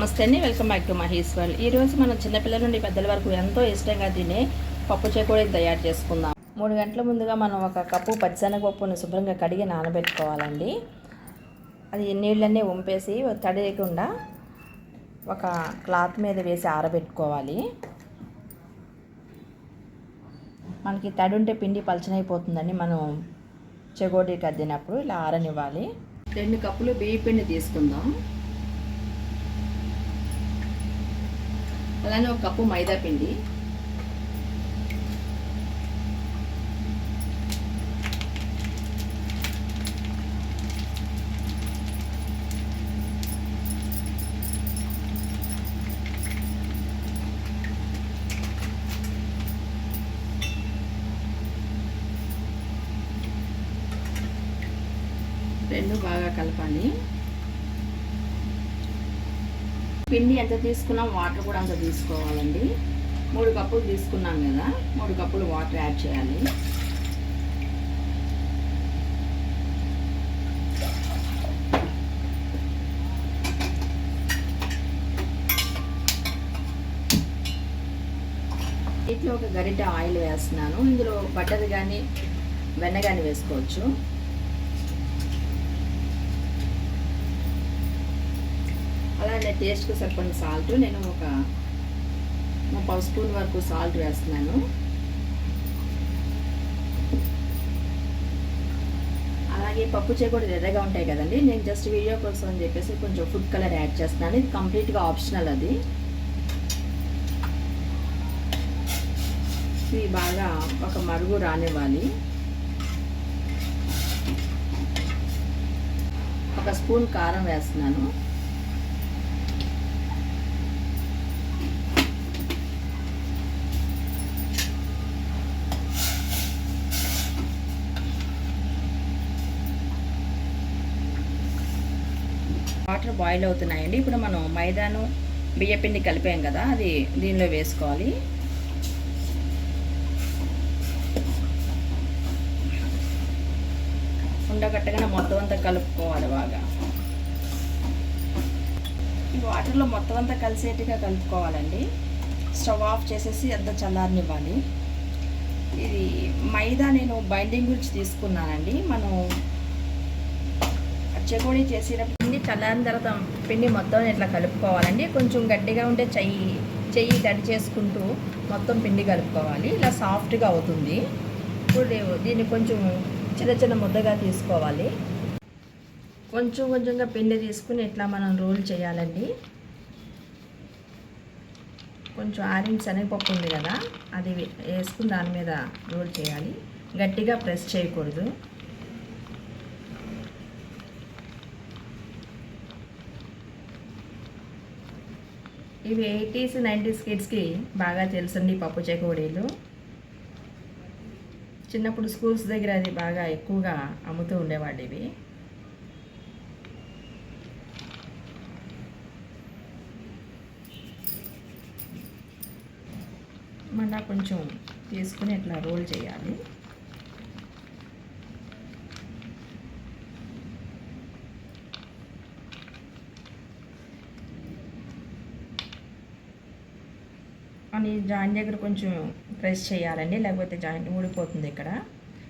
నమస్తే అండి. Welcome back to Mahesh world ఈరోజు మనం చిన్నపిల్లల నుండి పెద్దల వరకు ఎంతో ఇష్టంగా తినే పప్పు చేకూడని తయారు చేసుకుందాం. మూడు గంటల ముందుగా మనం ఒక కప్పు పచ్చిశనగపప్పును శుభ్రంగా కడిగి నానబెట్టుకోవాలండి. అది నీళ్ళన్నీ వంపేసి తడేయకుండా ఒక క్లాత్ మీద వేసి ఆరబెట్టుకోవాలి. మనకి తడి ఉంటే పిండి పలచనైపోతుందని మనం చెగోడీకి అద్దినప్పుడు ఇలా ఆరనివ్వాలి. రెండు కప్పులు బియ్య పిండి తీసుకుందాం. అలానే ఒక కప్పు మైదా పిండి. రెండు బాగా కలపాలి. పిండి ఎంత తీసుకున్నాం వాటర్ కూడా అంత తీసుకోవాలండి. మూడు కప్పులు తీసుకున్నాం కదా మూడు కప్పులు వాటర్ యాడ్ చేయాలి. ఇట్లా ఒక గరిట ఆయిల్ వేస్తున్నాను. ఇందులో బట్టది కానీ వెన్న కానీ వేసుకోవచ్చు అలానే టేస్ట్కి సరిపడిన సాల్ట్ నేను ఒక పావు స్పూన్ వరకు సాల్ట్ వేస్తున్నాను. అలాగే పప్పు కూడా ఎర్రగా ఉంటాయి కదండి. నేను జస్ట్ వీడియో కోసం అని చెప్పేసి కొంచెం ఫుడ్ కలర్ యాడ్ చేస్తున్నాను. ఇది కంప్లీట్గా ఆప్షనల్ అది. ఇవి బాగా ఒక మరుగు రానివ్వాలి. ఒక స్పూన్ కారం వేస్తున్నాను. వాటర్ బాయిల్ అవుతున్నాయండి. ఇప్పుడు మనం మైదాను బియ్యపిండి కలిపాం కదా అది దీనిలో వేసుకోవాలి. ఉండగట్టగానే మొత్తం అంతా కలుపుకోవాలి బాగా. ఈ వాటర్లో మొత్తం అంతా కలిసేట్టుగా కలుపుకోవాలండి. స్టవ్ ఆఫ్ చేసేసి అంత చల్లారనివ్వాలి. ఇది మైదా నేను బైండింగ్ గురించి తీసుకున్నానండి. మనం చెకోడీ చేసిన పిండి చల్లారిన తర్వాత పిండి మొత్తం ఇట్లా కలుపుకోవాలండి. కొంచెం గట్టిగా ఉంటే చెయ్యి చెయ్యి తడి చేసుకుంటూ మొత్తం పిండి కలుపుకోవాలి. ఇలా సాఫ్ట్గా అవుతుంది. ఇప్పుడు దీన్ని కొంచెం చిన్న చిన్న ముద్దగా తీసుకోవాలి. కొంచెం కొంచెంగా పిండి తీసుకుని ఇట్లా మనం రోల్ చేయాలండి. కొంచెం ఆరెంజ్ శనగపప్పు ఉంది కదా అది వేసుకుని దాని మీద రోల్ చేయాలి. గట్టిగా ప్రెస్ చేయకూడదు. ఇవి ఎయిటీస్ నైంటీస్ కిడ్స్కి బాగా తెలుసండి పప్పు చెకోడీలు. చిన్నప్పుడు స్కూల్స్ దగ్గర అది బాగా ఎక్కువగా అమ్ముతూ ఉండేవాడు ఇవి. మళ్ళా కొంచెం తీసుకుని ఇట్లా రోల్ చేయాలి. కానీ జాయింట్ దగ్గర కొంచెం ప్రెస్ చేయాలండి లేకపోతే జాయింట్ ఊడిపోతుంది ఇక్కడ.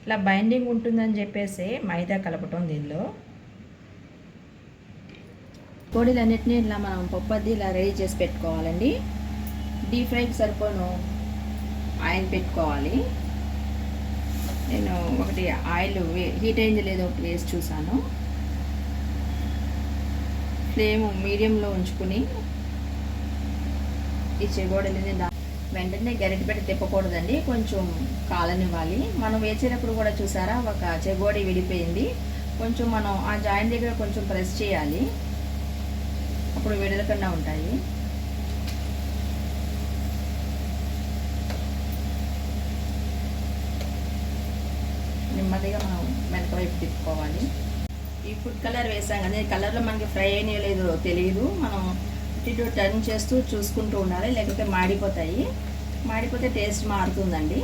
ఇలా బైండింగ్ ఉంటుందని చెప్పేసి మైదా కలపటం దీనిలో. పొడిలన్నింటినీ ఇలా మనం పప్పది ఇలా రెడీ చేసి పెట్టుకోవాలండి. డీప్ ఫ్రైకి సరిపోను ఆయిల్ పెట్టుకోవాలి. నేను ఒకటి ఆయిల్ హీట్ అయింది లేదో ఒకటి వేసి చూసాను. ఫ్లేమ్ మీడియంలో ఉంచుకుని ఈ చెగోడలని వెంటనే గరిటె పెట్టి తిప్పకూడదండి. కొంచెం కాలనివ్వాలి. మనం వేసేటప్పుడు కూడా చూసారా ఒక చెగోడి విడిపోయింది. కొంచెం మనం ఆ జాయింట్ దగ్గర కొంచెం ప్రెస్ చేయాలి. అప్పుడు విడలకుండా ఉంటాయి. నెమ్మదిగా మనం వెనక వైపు తిప్పుకోవాలి. ఈ ఫుడ్ కలర్ వేసాం కదా కలర్లో మనకి ఫ్రై అయినా లేదో తెలియదు మనం ఇటు టర్న్ చేస్తూ చూసుకుంటూ ఉండాలి లేకపోతే మాడిపోతాయి. మాడిపోతే టేస్ట్ మారుతుందండి.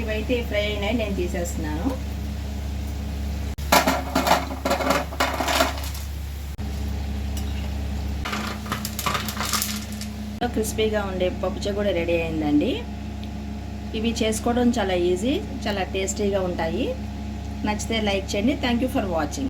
ఇవైతే ఫ్రై అయినాయి నేను తీసేస్తున్నాను. క్రిస్పీగా ఉండే పప్పుచ కూడా రెడీ అయిందండి. ఇవి చేసుకోవడం చాలా ఈజీ చాలా టేస్టీగా ఉంటాయి. నచ్చితే లైక్ చేయండి. Thank you for watching